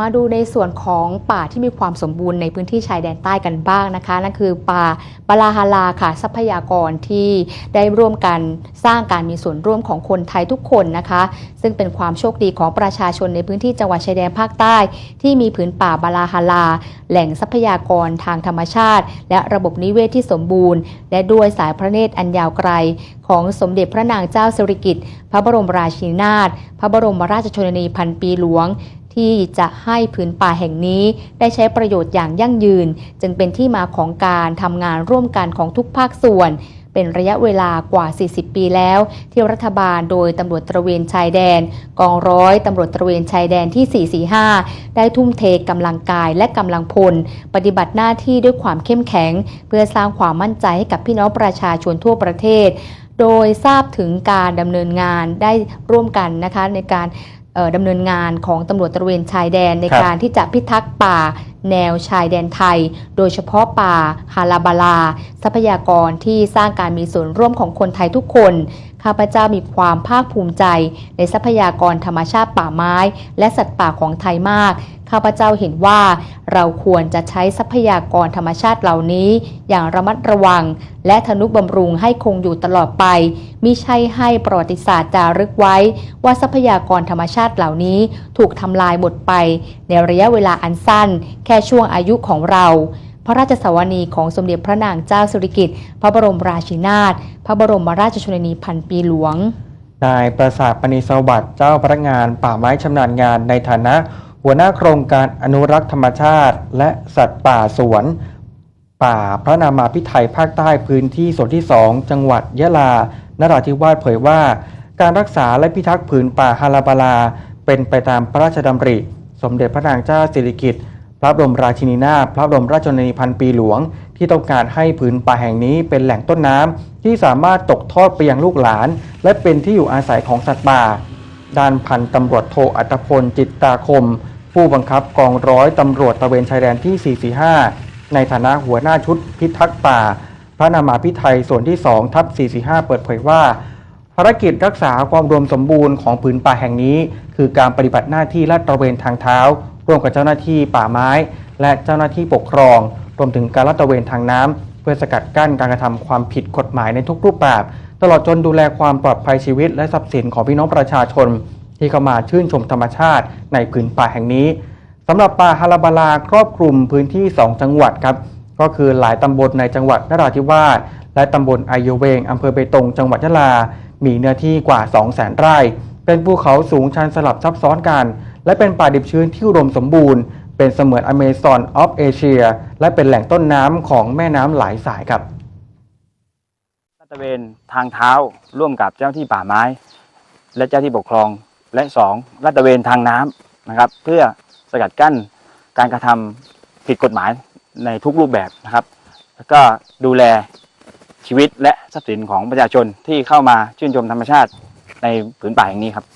มาดูในส่วนของป่าที่มีความสมบูรณ์ในพื้นที่ชายแดนใต้กันบ้างนะคะ นั่นคือป่าปลาฮาลาค่ะ ทรัพยากรที่ได้ร่วมกันสร้างการมีส่วนร่วมของคนไทยทุกคนนะคะ ซึ่งเป็นความโชคดีของประชาชนในพื้นที่จังหวัดชายแดนภาคใต้ ที่มีผืนป่าบาลาฮาลา แหล่งทรัพยากรทางธรรมชาติ และระบบนิเวศที่สมบูรณ์ และด้วยสายพระเนตรอันยาวไกล ของสมเด็จพระนางเจ้าสิริกิติ์พระบรมราชินีนาถพระบรมราชชนนีพันปีหลวง ที่จะให้ผืนป่าแห่งนี้ได้ใช้ประโยชน์อย่างยั่งยืน จึงเป็นที่มาของการทำงานร่วมกันของทุกภาคส่วน เป็นระยะเวลากว่า 40 ปีแล้ว ที่รัฐบาลโดยตำรวจตระเวนชายแดน กองร้อยตำรวจตระเวนชายแดนที่ 445 ได้ทุ่มเทกำลังกายและกำลังพล ปฏิบัติหน้าที่ด้วยความเข้มแข็ง เพื่อสร้างความมั่นใจให้กับพี่น้องประชาชนทั่วประเทศ โดยทราบถึงการดำเนินงานได้ร่วมกันนะคะในการ ดำเนินงานของตำรวจตระเวนชายแดนในครับการที่จะพิทักษ์ป่าแนวชายแดนไทย โดยเฉพาะป่าฮาลาบาลา ทรัพยากรที่สร้างการมีส่วนร่วมของคนไทยทุกคน ข้าพเจ้ามีความภาคภูมิใจ ในทรัพยากรธรรมชาติป่าไม้ และสัตว์ป่าของไทยมาก ข้าพเจ้าเห็นว่าเราควรจะใช้ทรัพยากรธรรมชาติเหล่านี้ อย่างระมัดระวัง และทนุบำรุงให้คงอยู่ตลอดไปมิใช่ให้ประวัติศาสตร์จารึกไว้ ว่าทรัพยากรธรรมชาติเหล่านี้ถูกทำลายหมดไป ในระยะเวลาอันสั้น แค่ช่วงอายุของเรา พระราชสวนีของสมเด็จพระนางเจ้าสิริกิติ์พระบรมราชินาถพระบรมราชชนนีพันปีหลวง นายประสาทปณิสวัสดิ์เจ้าพนักงานป่าไม้ชำนาญงานในฐานะ หัวหน้าโครงการอนุรักษ์ธรรมชาติ และสัตว์ป่าสวน ป่าพระนามาพิไทยภาคใต้พื้นที่ส่วนที่ 2 จังหวัดยะลานราธิวาสเผยว่า การรักษาและพิทักษ์ผืนป่าฮาราบาลา เป็นไปตามพระราชดำริ สมเด็จพระนางเจ้าสิริกิติ์ พระบรมราชินีนาถพระบรมราชชนนีพันปีหลวง ที่ต้องการให้ผืนป่าแห่งนี้เป็นแหล่งต้นน้ำที่สามารถตกทอดไปยังลูกหลาน และเป็นที่อยู่อาศัยของสัตว์ป่า ด้านพันตำรวจโทอัตพลจิตตาคม ผู้บังคับกองร้อยตำรวจตะเวนชายแดนที่ 445 ในฐานะหัวหน้าชุดพิทักษ์ป่า พระนามาพิไทยส่วนที่2ทับ445 เปิดเผยว่าภารกิจรักษาความรวมสมบูรณ์ของผืนป่าแห่งนี้ คือการปฏิบัติหน้าที่ลาดตระเวนทางเท้า ร่วมกับเจ้าหน้าที่ป่าไม้ และเจ้าหน้าที่ปกครอง รวมถึงการลาดตระเวนทางน้ำเพื่อสกัดกั้นการกระทำความผิดกฎหมายในทุกรูปแบบ ตลอดจนดูแลความปลอดภัยชีวิต และทรัพย์สินของพี่น้องประชาชน ที่เข้ามาชื่นชมธรรมชาติ ในผืนป่าแห่งนี้สำหรับป่าฮาราบาลาครอบคลุมพื้นที่ 2 จังหวัดครับก็คือหลายตำบลในจังหวัดนราธิวาสและตำบลไอโยเวงอำเภอเบตงจังหวัดยะลา มีเนื้อที่กว่า 2 0 0แสนไร่ เป็นภูเขาสูงชันสลับซับซ้อนกัน และเป็นป่าดิบชื้นที่อุดมสมบูรณ์ เป็นเสมือนอเมซอนออฟเอเชียและเป็นแหล่งต้นน้ำของแม่น้ำหลายสายครับตระเวนทางเท้าร่วมกับเจ้าที่ป่าไม้ และเจ้าที่ปกครอง และสองลาดตระเวนทางน้ำนะครับ เพื่อสกัดกั้นการกระทำผิดกฎหมายในทุกรูปแบบนะครับ แล้วก็ดูแลชีวิตและทรัพย์สินของประชาชนที่เข้ามาชื่นชมธรรมชาติในผืนป่าแห่งนี้ครับ